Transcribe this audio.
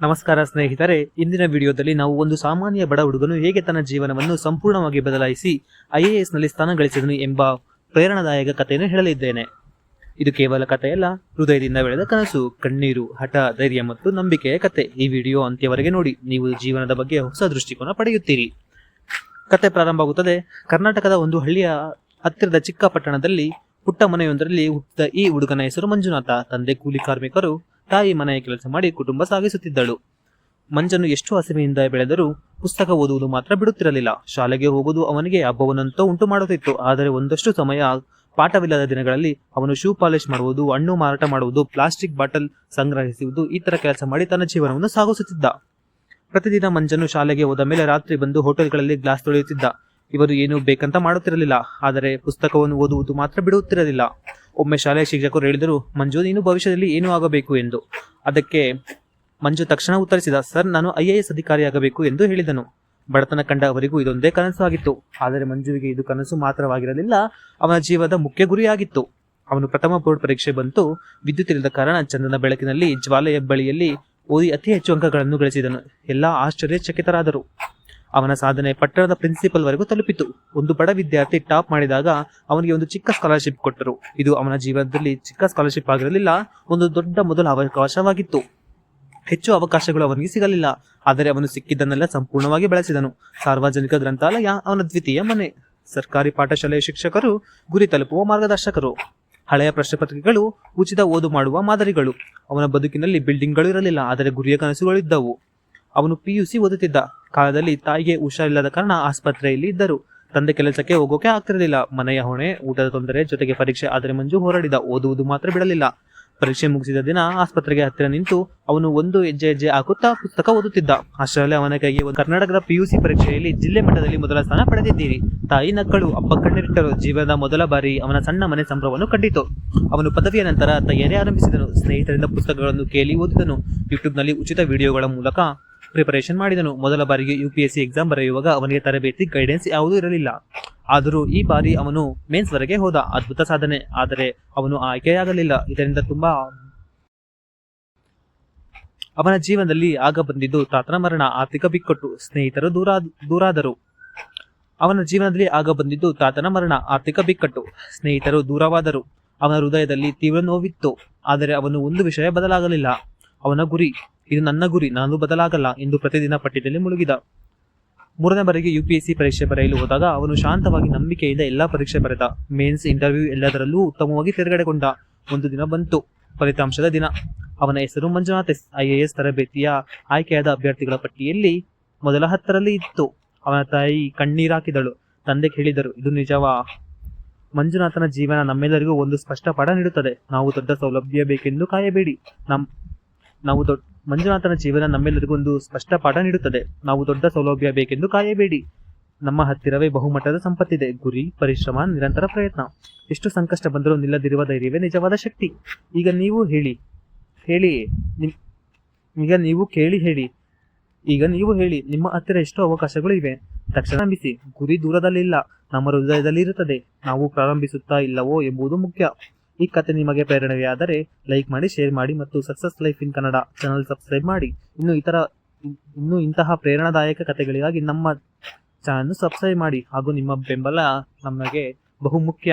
ನಮಸ್ಕಾರ ಸ್ನೇಹಿತರೆ, ಇಂದಿನ ವಿಡಿಯೋದಲ್ಲಿ ನಾವು ಒಂದು ಸಾಮಾನ್ಯ ಬಡ ಹುಡುಗನು ಹೇಗೆ ತನ್ನ ಜೀವನವನ್ನು ಸಂಪೂರ್ಣವಾಗಿ ಬದಲಾಯಿಸಿ ಐಎಎಸ್ನಲ್ಲಿ ಸ್ಥಾನ ಗಳಿಸಿದನು ಎಂಬ ಪ್ರೇರಣಾದಾಯಕ ಕಥೆಯನ್ನು ಹೇಳಲಿದ್ದೇನೆ. ಇದು ಕೇವಲ ಕಥೆಯಲ್ಲ, ಹೃದಯದಿಂದ ಬೆಳೆದ ಕನಸು, ಕಣ್ಣೀರು, ಹಠ, ಧೈರ್ಯ ಮತ್ತು ನಂಬಿಕೆಯ ಕತೆ ಈ ವಿಡಿಯೋ ಅಂತ್ಯವರೆಗೆ ನೋಡಿ, ನೀವು ಜೀವನದ ಬಗ್ಗೆ ಹೊಸ ದೃಷ್ಟಿಕೋನ ಪಡೆಯುತ್ತೀರಿ. ಕತೆ ಪ್ರಾರಂಭವಾಗುತ್ತದೆ. ಕರ್ನಾಟಕದ ಒಂದು ಹಳ್ಳಿಯ ಹತ್ತಿರದ ಚಿಕ್ಕ ಪಟ್ಟಣದಲ್ಲಿ ಪುಟ್ಟ ಮನೆಯೊಂದರಲ್ಲಿ ಹುಟ್ಟಿದ ಈ ಹುಡುಗನ ಹೆಸರು ಮಂಜುನಾಥ. ತಂದೆ ಕೂಲಿ ಕಾರ್ಮಿಕರು ತಾಯಿ ಮನೆಯ ಕೆಲಸ ಮಾಡಿ ಕುಟುಂಬ ಸಾಗಿಸುತ್ತಿದ್ದಳು. ಮಂಜನು ಎಷ್ಟು ಹಸಿವೆಯಿಂದ ಬೆಳೆದರೂ ಪುಸ್ತಕ ಓದುವುದು ಮಾತ್ರ ಬಿಡುತ್ತಿರಲಿಲ್ಲ. ಶಾಲೆಗೆ ಹೋಗುವುದು ಅವನಿಗೆ ಹಬ್ಬವನ್ನಂತೂ ಉಂಟು ಮಾಡುತ್ತಿತ್ತು. ಆದರೆ ಒಂದಷ್ಟು ಸಮಯ ಪಾಠವಿಲ್ಲದ ದಿನಗಳಲ್ಲಿ ಅವನು ಶೂ ಪಾಲಿಶ್ ಮಾಡುವುದು, ಹಣ್ಣು ಮಾರಾಟ ಮಾಡುವುದು, ಪ್ಲಾಸ್ಟಿಕ್ ಬಾಟಲ್ ಸಂಗ್ರಹಿಸುವುದು ಈ ತರ ಕೆಲಸ ಮಾಡಿ ತನ್ನ ಜೀವನವನ್ನು ಸಾಗಿಸುತ್ತಿದ್ದ. ಪ್ರತಿದಿನ ಮಂಜನು ಶಾಲೆಗೆ ಹೋದ ಮೇಲೆ ರಾತ್ರಿ ಬಂದು ಹೋಟೆಲ್ಗಳಲ್ಲಿ ಗ್ಲಾಸ್ ತೊಳೆಯುತ್ತಿದ್ದ. ಇವರು ಏನು ಬೇಕಂತ ಮಾಡುತ್ತಿರಲಿಲ್ಲ. ಆದರೆ ಪುಸ್ತಕವನ್ನು ಓದುವುದು ಮಾತ್ರ ಬಿಡುತ್ತಿರಲಿಲ್ಲ. ಒಮ್ಮೆ ಶಾಲೆಯ ಶಿಕ್ಷಕರು ಹೇಳಿದರು ಮಂಜು ನೀನು ಭವಿಷ್ಯದಲ್ಲಿ ಏನು ಆಗಬೇಕು ಎಂದು. ಅದಕ್ಕೆ ಮಂಜು ತಕ್ಷಣ ಉತ್ತರಿಸಿದ, ಸರ್, ನಾನು ಐ ಎ ಎಸ್ ಅಧಿಕಾರಿಯಾಗಬೇಕು ಎಂದು ಹೇಳಿದನು. ಬಡತನ ಕಂಡ ಅವರಿಗೂ ಇದೊಂದೇ ಕನಸು ಆಗಿತ್ತು. ಆದರೆ ಮಂಜುವಿಗೆ ಇದು ಕನಸು ಮಾತ್ರವಾಗಿರಲಿಲ್ಲ. ಅವನ ಜೀವದ ಮುಖ್ಯ ಗುರಿಯಾಗಿತ್ತು. ಅವನು ಪ್ರಥಮ ಬೋರ್ಡ್ ಪರೀಕ್ಷೆ ಬಂತು. ವಿದ್ಯುತ್ ಇಲ್ಲದ ಕಾರಣ ಚಂದನ ಬೆಳಕಿನಲ್ಲಿ ಜ್ವಾಲೆಯ ಬಳಿಯಲ್ಲಿ ಓದಿ ಅತಿ ಹೆಚ್ಚು ಅಂಕಗಳನ್ನು ಗಳಿಸಿದನು. ಎಲ್ಲ ಆಶ್ಚರ್ಯಚಕಿತರಾದರು. ಅವನ ಸಾಧನೆ ಪಟ್ಟಣದ ಪ್ರಿನ್ಸಿಪಲ್ ವರೆಗೂ ತಲುಪಿತು. ಒಂದು ಬಡ ವಿದ್ಯಾರ್ಥಿ ಟಾಪ್ ಮಾಡಿದಾಗ ಅವನಿಗೆ ಒಂದು ಚಿಕ್ಕ ಸ್ಕಾಲರ್ಶಿಪ್ ಕೊಟ್ಟರು. ಇದು ಅವನ ಜೀವನದಲ್ಲಿ ಚಿಕ್ಕ ಸ್ಕಾಲರ್ಶಿಪ್ ಆಗಿರಲಿಲ್ಲ, ಒಂದು ದೊಡ್ಡ ಮೊದಲ ಅವಕಾಶವಾಗಿತ್ತು. ಹೆಚ್ಚು ಅವಕಾಶಗಳು ಅವನಿಗೆ ಸಿಗಲಿಲ್ಲ, ಆದರೆ ಅವನು ಸಿಕ್ಕಿದ್ದನ್ನೆಲ್ಲ ಸಂಪೂರ್ಣವಾಗಿ ಬಳಸಿದನು. ಸಾರ್ವಜನಿಕ ಗ್ರಂಥಾಲಯ ಅವನ ದ್ವಿತೀಯ ಮನೆ. ಸರ್ಕಾರಿ ಪಾಠಶಾಲೆಯ ಶಿಕ್ಷಕರು, ಗುರಿ ತಲುಪುವ ಮಾರ್ಗದರ್ಶಕರು. ಹಳೆಯ ಪ್ರಶ್ನೆಪತ್ರಿಕೆಗಳು, ಉಚಿತ ಓದು ಮಾಡುವ ಮಾದರಿಗಳು. ಅವನ ಬದುಕಿನಲ್ಲಿ ಬಿಲ್ಡಿಂಗ್ಗಳು ಇರಲಿಲ್ಲ, ಆದರೆ ಗುರಿಯ ಕನಸುಗಳಿದ್ದವು ಅವನು ಪಿಯುಸಿ ಓದುತ್ತಿದ್ದ. ಕಾಲದಲ್ಲಿ ತಾಯಿಗೆ ಹುಷಾರಿಲ್ಲದ ಕಾರಣ ಆಸ್ಪತ್ರೆಯಲ್ಲಿ ಇದ್ದರು. ತಂದೆ ಕೆಲಸಕ್ಕೆ ಹೋಗೋಕೆ ಆಗ್ತಿರಲಿಲ್ಲ. ಮನೆಯ ಹೊಣೆ, ಊಟದ ತೊಂದರೆ, ಜೊತೆಗೆ ಪರೀಕ್ಷೆ ಆದರೆ ಮಂಜು ಹೋರಾಡಿದ. ಓದುವುದು ಮಾತ್ರ ಬಿಡಲಿಲ್ಲ. ಪರೀಕ್ಷೆ ಮುಗಿಸಿದ ದಿನ ಆಸ್ಪತ್ರೆಗೆ ಹತ್ತಿರ ನಿಂತು ಅವನು ಒಂದು ಹೆಜ್ಜೆ ಹೆಜ್ಜೆ ಹಾಕುತ್ತಾ ಪುಸ್ತಕ ಓದುತ್ತಿದ್ದ. ಅಷ್ಟರಲ್ಲಿ ಅವನ ಕೈಗೆ ಒಂದು ಕರ್ನಾಟಕದ ಪಿಯುಸಿ ಪರೀಕ್ಷೆಯಲ್ಲಿ ಜಿಲ್ಲೆ ಮಟ್ಟದಲ್ಲಿ ಮೊದಲ ಸ್ಥಾನ ಪಡೆದಿದ್ದೀರಿ. ತಾಯಿ, ನಕ್ಕಳು, ಅಪ್ಪ, ಕಣ್ಣಿರಿಟ್ಟರು. ಜೀವನದ ಮೊದಲ ಬಾರಿ ಅವನ ಸಣ್ಣ ಮನೆ ಸಂಭ್ರಮವನ್ನು ಕಂಡಿತು. ಅವನು ಪದವಿಯ ನಂತರ ತಯಾರಿ ಆರಂಭಿಸಿದನು. ಸ್ನೇಹಿತರಿಂದ ಪುಸ್ತಕಗಳನ್ನು ಕೇಳಿ ಓದಿದನು. ಯೂಟ್ಯೂಬ್ನಲ್ಲಿ ಉಚಿತ ವಿಡಿಯೋಗಳ ಮೂಲಕ ಪ್ರಿಪರೇಷನ್ ಮಾಡಿದನು. ಮೊದಲ ಬಾರಿಗೆ ಯು ಪಿ ಎಕ್ಸಾಮ್ ಬರೆಯುವಾಗ ಅವನಿಗೆ ತರಬೇತಿ ಗೈಡೆನ್ಸ್ ಯಾವುದೂ ಇರಲಿಲ್ಲ. ಆದರೂ ಈ ಬಾರಿ ಅವನು ಮೇನ್ಸ್ ವರೆಗೆ ಹೋದ. ಅದ್ಭುತ ಸಾಧನೆ. ಆದರೆ ಅವನು ಆಯ್ಕೆಯಾಗಲಿಲ್ಲ. ಇದರಿಂದ ತುಂಬಾ ಅವನ ಜೀವನದಲ್ಲಿ ಆಗ ಬಂದಿದ್ದು ತಾತನ ಮರಣ, ಆರ್ಥಿಕ ಬಿಕ್ಕಟ್ಟು, ಸ್ನೇಹಿತರು ದೂರ, ದೂರಾದರು. ಅವನ ಜೀವನದಲ್ಲಿ ಆಗ ಬಂದಿದ್ದು ತಾತನ ಮರಣ, ಆರ್ಥಿಕ ಬಿಕ್ಕಟ್ಟು, ಸ್ನೇಹಿತರು ದೂರವಾದರು. ಅವನ ಹೃದಯದಲ್ಲಿ ತೀವ್ರ ನೋವಿತ್ತು. ಆದರೆ ಅವನು ಒಂದು ವಿಷಯ ಬದಲಾಗಲಿಲ್ಲ. ಅವನ ಗುರಿ ಇದು ನನ್ನ ಗುರಿ, ನಾನು ಬದಲಾಗಲ್ಲ ಎಂದು ಪ್ರತಿದಿನ ಪಟ್ಟಿಯಲ್ಲಿ ಮುಳುಗಿದ. ಮೂರನೇ ಬಾರಿಗೆ ಯುಪಿಎಸ್ಸಿ ಪರೀಕ್ಷೆ ಬರೆಯಲು ಹೋದಾಗ ಅವನು ಶಾಂತವಾಗಿ ನಂಬಿಕೆಯಿಂದ ಎಲ್ಲಾ ಪರೀಕ್ಷೆ ಬರೆದ. ಮೇನ್ಸ್ ಇಂಟರ್ವ್ಯೂ ಎಲ್ಲದರಲ್ಲೂ ಉತ್ತಮವಾಗಿ ತೆರೆಗಡೆಗೊಂಡ. ಒಂದು ದಿನ ಬಂತು. ಫಲಿತಾಂಶದ ದಿನ. ಅವನ ಹೆಸರು ಮಂಜುನಾಥ್ ಎಸ್. ಐಎಎಸ್ ತರಬೇತಿಯ ಆಯ್ಕೆಯಾದ ಅಭ್ಯರ್ಥಿಗಳ ಪಟ್ಟಿಯಲ್ಲಿ ಮೊದಲ ಹತ್ತರಲ್ಲಿ ಇತ್ತು. ಅವನ ತಾಯಿ ಕಣ್ಣೀರಾಕಿದಳು ತಂದೆ ಕೇಳಿದರು, ಇದು ನಿಜವಾ? ಮಂಜುನಾಥನ ಜೀವನ ನಮ್ಮೆಲ್ಲರಿಗೂ ಒಂದು ಸ್ಪಷ್ಟ ಪಾಠ ನೀಡುತ್ತದೆ. ನಾವು ದೊಡ್ಡ ಸೌಲಭ್ಯ ಬೇಕೆಂದು ಕಾಯಬೇಡಿ. ನಮ್ ನಾವು ದೊಡ್ಡ ಮಂಜುನಾಥನ ಜೀವನ ನಮ್ಮೆಲ್ಲರಿಗೂ ಒಂದು ಸ್ಪಷ್ಟ ಪಾಠ ನೀಡುತ್ತದೆ. ನಾವು ದೊಡ್ಡ ಸೌಲಭ್ಯ ಬೇಕೆಂದು ಕಾಯಬೇಡಿ. ನಮ್ಮ ಹತ್ತಿರವೇ ಬಹುಮಟ್ಟದ ಸಂಪತ್ತಿದೆ. ಗುರಿ, ಪರಿಶ್ರಮ, ನಿರಂತರ ಪ್ರಯತ್ನ. ಎಷ್ಟು ಸಂಕಷ್ಟ ಬಂದರೂ ನಿಲ್ಲದಿರುವ ಧೈರ್ಯವೇ ನಿಜವಾದ ಶಕ್ತಿ. ಈಗ ನೀವು ಹೇಳಿ ಹೇಳಿ ಈಗ ನೀವು ಕೇಳಿ ಹೇಳಿ. ಈಗ ನೀವು ಹೇಳಿ, ನಿಮ್ಮ ಹತ್ತಿರ ಎಷ್ಟು ಅವಕಾಶಗಳು ಇವೆ? ತಕ್ಷಣ ಬಿಸಿ ಗುರಿ ದೂರದಲ್ಲಿಲ್ಲ. ನಮ್ಮ ಹೃದಯದಲ್ಲಿ ಇರುತ್ತದೆ ನಾವು ಪ್ರಾರಂಭಿಸುತ್ತಾ ಇಲ್ಲವೋ ಎಂಬುದು ಮುಖ್ಯ. ಈ ಕತೆ ನಿಮಗೆ ಪ್ರೇರಣೆಯಾದರೆ ಲೈಕ್ ಮಾಡಿ, ಶೇರ್ ಮಾಡಿ ಮತ್ತು success life in Kannada channel subscribe ಮಾಡಿ. ಇನ್ನು ಇತರ ಇನ್ನು ಇಂತಹ ಪ್ರೇರಣಾದಾಯಕ ಕಥೆಗಳಿಗಾಗಿ ನಮ್ಮ ಚಾನಲ್ ಸಬ್ಸ್ಕ್ರೈಬ್ ಮಾಡಿ ಹಾಗೂ ನಿಮ್ಮ ಬೆಂಬಲ ನಮಗೆ ಬಹು ಮುಖ್ಯ